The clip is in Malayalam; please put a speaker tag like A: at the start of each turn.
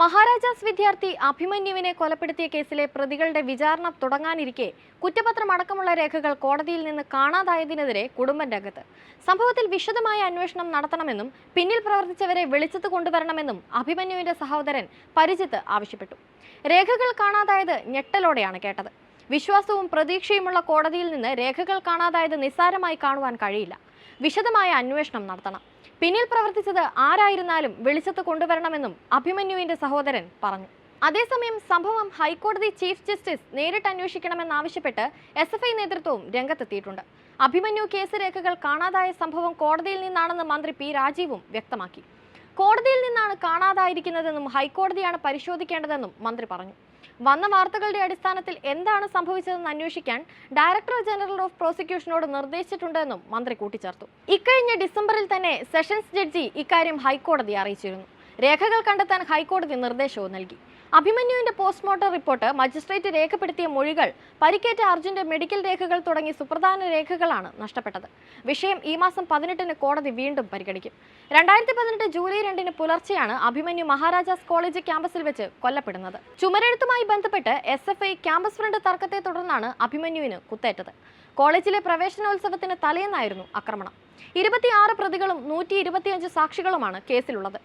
A: മഹാരാജാസ് വിദ്യാർത്ഥി അഭിമന്യുവിനെ കൊലപ്പെടുത്തിയ കേസിലെ പ്രതികളുടെ വിചാരണ തുടങ്ങാനിരിക്കെ കുറ്റപത്രം അടക്കമുള്ള രേഖകൾ കോടതിയിൽ നിന്ന് കാണാതായതിനെതിരെ കുടുംബം രംഗത്ത്. സംഭവത്തിൽ വിശദമായ അന്വേഷണം നടത്തണമെന്നും പിന്നിൽ പ്രവർത്തിച്ചവരെ വെളിച്ചത്ത് കൊണ്ടുവരണമെന്നും അഭിമന്യുവിന്റെ സഹോദരൻ പരിജിത്ത് ആവശ്യപ്പെട്ടു. രേഖകൾ കാണാതായത് ഞെട്ടലോടെയാണ് കേട്ടത്. വിശ്വാസവും പ്രതീക്ഷയുമുള്ള കോടതിയിൽ നിന്ന് രേഖകൾ കാണാതായത് നിസ്സാരമായി കാണുവാൻ കഴിയില്ല. വിശദമായ അന്വേഷണം നടത്തണം. പിന്നിൽ പ്രവർത്തിച്ചത് ആരായിരുന്നാലും വെളിച്ചത്ത് കൊണ്ടുവരണമെന്നും അഭിമന്യുവിന്റെ സഹോദരൻ പറഞ്ഞു. അതേസമയം സംഭവം ഹൈക്കോടതി ചീഫ് ജസ്റ്റിസ് നേരിട്ട് അന്വേഷിക്കണമെന്നാവശ്യപ്പെട്ട് എസ് എഫ് ഐ നേതൃത്വവും രംഗത്തെത്തിയിട്ടുണ്ട്. അഭിമന്യു കേസ് രേഖകൾ കാണാതായ സംഭവം കോടതിയിൽ നിന്നാണെന്ന് മന്ത്രി പി രാജീവും വ്യക്തമാക്കി. കോടതിയിൽ നിന്നാണ് കാണാതായിരിക്കുന്നതെന്നും ഹൈക്കോടതിയാണ് പരിശോധിക്കേണ്ടതെന്നും മന്ത്രി പറഞ്ഞു. വന്ന വാർത്തകളുടെ അടിസ്ഥാനത്തിൽ എന്താണ് സംഭവിച്ചതെന്ന് അന്വേഷിക്കാൻ ഡയറക്ടർ ജനറൽ ഓഫ് പ്രോസിക്യൂഷനോട് നിർദ്ദേശിച്ചിട്ടുണ്ടെന്നും മന്ത്രി കൂട്ടിച്ചേർത്തു. ഇക്കഴിഞ്ഞ ഡിസംബറിൽ തന്നെ സെഷൻസ് ജഡ്ജി ഇക്കാര്യം ഹൈക്കോടതിയെ അറിയിച്ചിരുന്നു. രേഖകൾ കണ്ടെത്താൻ ഹൈക്കോടതി നിർദ്ദേശവും നൽകി. അഭിമന്യുവിന്റെ പോസ്റ്റ്മോർട്ടം റിപ്പോർട്ട് മജിസ്ട്രേറ്റ് രേഖപ്പെടുത്തിയ മൊഴികൾ പരിക്കേറ്റ അർജുന്റെ മെഡിക്കൽ രേഖകൾ തുടങ്ങി സുപ്രധാന രേഖകളാണ് നഷ്ടപ്പെട്ടത്. വിഷയം ഈ മാസം പതിനെട്ടിന് കോടതി വീണ്ടും പരിഗണിക്കും. രണ്ടായിരത്തി പതിനെട്ട് ജൂലൈ രണ്ടിന് പുലർച്ചെയാണ് അഭിമന്യു മഹാരാജാസ് കോളേജ് ക്യാമ്പസിൽ വെച്ച് കൊല്ലപ്പെടുന്നത്. ചുമരെഴുത്തുമായി ബന്ധപ്പെട്ട് S F I campus front തർക്കത്തെ തുടർന്നാണ് അഭിമന്യുവിന് കുത്തേറ്റത്. കോളേജിലെ പ്രവേശനോത്സവത്തിന് തലേന്നായിരുന്നു ആക്രമണം. ഇരുപത്തിയാറ് പ്രതികളും നൂറ്റി ഇരുപത്തിയഞ്ച് സാക്ഷികളുമാണ് കേസിലുള്ളത്.